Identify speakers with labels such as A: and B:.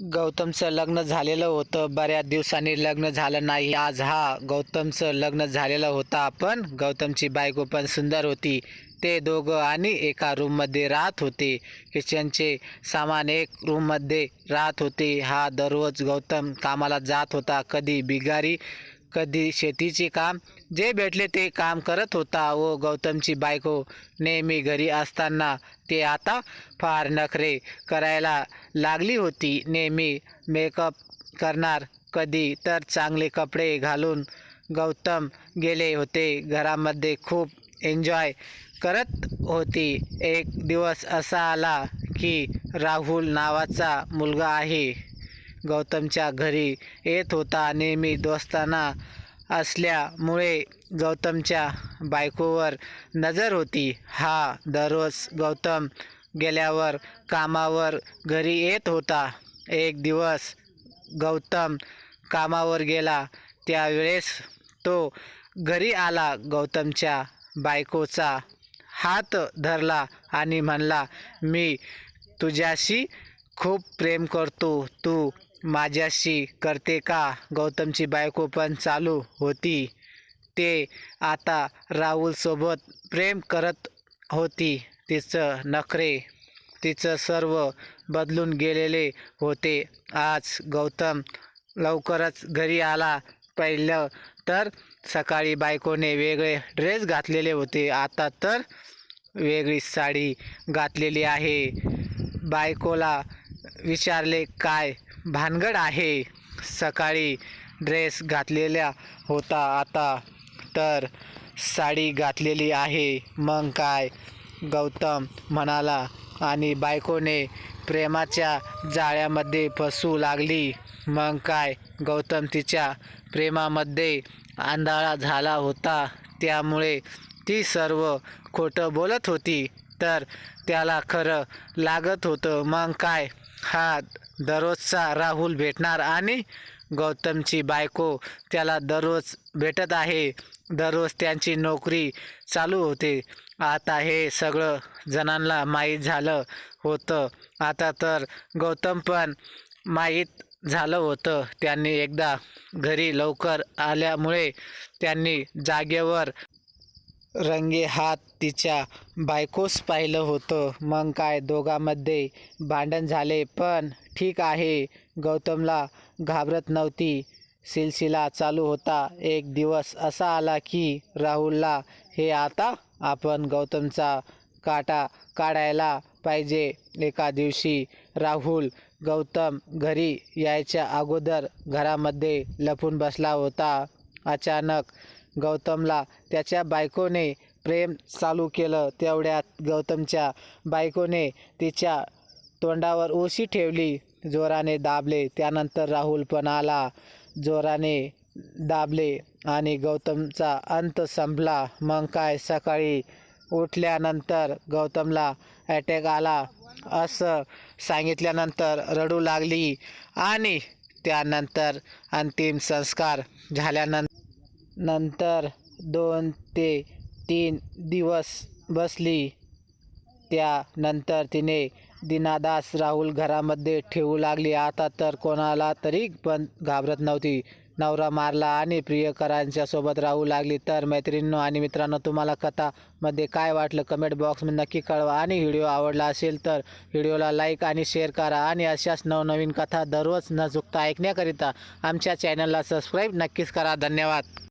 A: गौतमचं लग्न झालेलं होतं. बऱ्याच दिवसांनी लग्न झालं नाही. आज हा गौतमचं लग्न झालेलं होतं. आपण गौतमची बायको पण सुंदर होती. ते दोघं आणि एका रूममध्ये राहत होते. किचनचे सामान एक रूममध्ये राहत होते. हा दररोज गौतम कामाला जात होता. कधी बिगारी कधी शेतीचे काम जे भेटले ते काम करत होता व गौतमची बायको नेहमी घरी असताना ते आता फार नखरे करायला लागली होती. नेहमी मेकअप करणार कधी तर चांगले कपडे घालून गौतम गेले होते. घरामध्ये खूप एन्जॉय करत होती. एक दिवस असा आला की राहुल नावाचा मुलगा आहे. गौतमच्या घरी येत होता. नेहमी दोस्ताना असल्यामुळे गौतमच्या बायकोवर नजर होती. हा दररोज गौतम गेल्यावर कामावर घरी येत होता. एक दिवस गौतम कामावर गेला. त्यावेळेस तो घरी आला. गौतमच्या बायकोचा हात धरला आणि म्हणला मी तुझ्याशी खूप प्रेम करतो. तू माझ्याशी करते का? गौतमची बायको पण चालू होती. ते आता राहुलसोबत प्रेम करत होती. तिचं नखरे तिचं सर्व बदलून गेलेले होते. आज गौतम लवकरच घरी आला. पहिलं तर सकाळी बायकोने वेगळे ड्रेस घातलेले होते. आता तर वेगळी साडी घातलेली आहे. बायकोला विचारले काय भानगड आहे. सकाळी ड्रेस घातलेला होता आता तर साडी घातलेली आहे. मग काय? गौतम म्हणाला आणि बायकोने प्रेमाच्या जाळ्यामध्ये फसू लागली. मग काय? गौतम तिच्या प्रेमामध्ये आंधळा झाला होता. त्यामुळे ती सर्व खोटं बोलत होती तर त्याला खरं लागत होतं. मग काय? हा दररोजचा राहुल भेटणार आणि गौतमची बायको त्याला दररोज भेटत आहे. दररोज त्यांची नोकरी चालू होते. आता हे सगळं जणांना माहीत झालं होतं. आता तर गौतम पण माहीत झालं होतं. त्यांनी एकदा घरी लवकर आल्यामुळे त्यांनी जागेवर रंगे हात तिच्या बायकोस पाहिलं होतं. मग काय? दोघांमध्ये भांडण झाले. पण ठीक आहे. गौतमला घाबरत नव्हती. सिलसिला चालू होता. एक दिवस असा आला की राहुलला हे आता आपण गौतमचा काटा काढायला पाहिजे. एका दिवशी राहुल गौतम घरी यायच्या अगोदर घरामध्ये लपून बसला होता. अचानक गौतमला त्याच्या बायकोने प्रेम चालू केलं. तेवढ्यात गौतमच्या बायकोने तिच्या तोंडावर ओशी ठेवली. जोराने दाबले. त्यानंतर राहुल पण आला. जोराने दाबले आणि गौतमचा अंत संपला. मग काय? सकाळी उठल्यानंतर गौतमला अटॅक आला. असं सांगितल्यानंतर रडू लागली आणि त्यानंतर अंतिम संस्कार झाल्यानंतर नंतर दोन ते तीन दिवस बसली. त्यानंतर तिने दिनादास राहुल घरामध्ये ठेवू लागली. आता तर कोणाला तरी पण घाबरत नव्हती. नवरा मारला आणि प्रियकरांच्या सोबत राहू लागली. तर मैत्रिणींनो आणि मित्रांनो तुम्हाला कथामध्ये काय वाटलं? कमेंट बॉक्समध्ये नक्की कळवा. आणि व्हिडिओ आवडला असेल तर व्हिडिओला लाईक आणि शेअर करा. आणि अशाच नवनवीन कथा दररोज न चुकता ऐकण्याकरिता आमच्या चॅनलला सबस्क्राईब नक्कीच करा. धन्यवाद.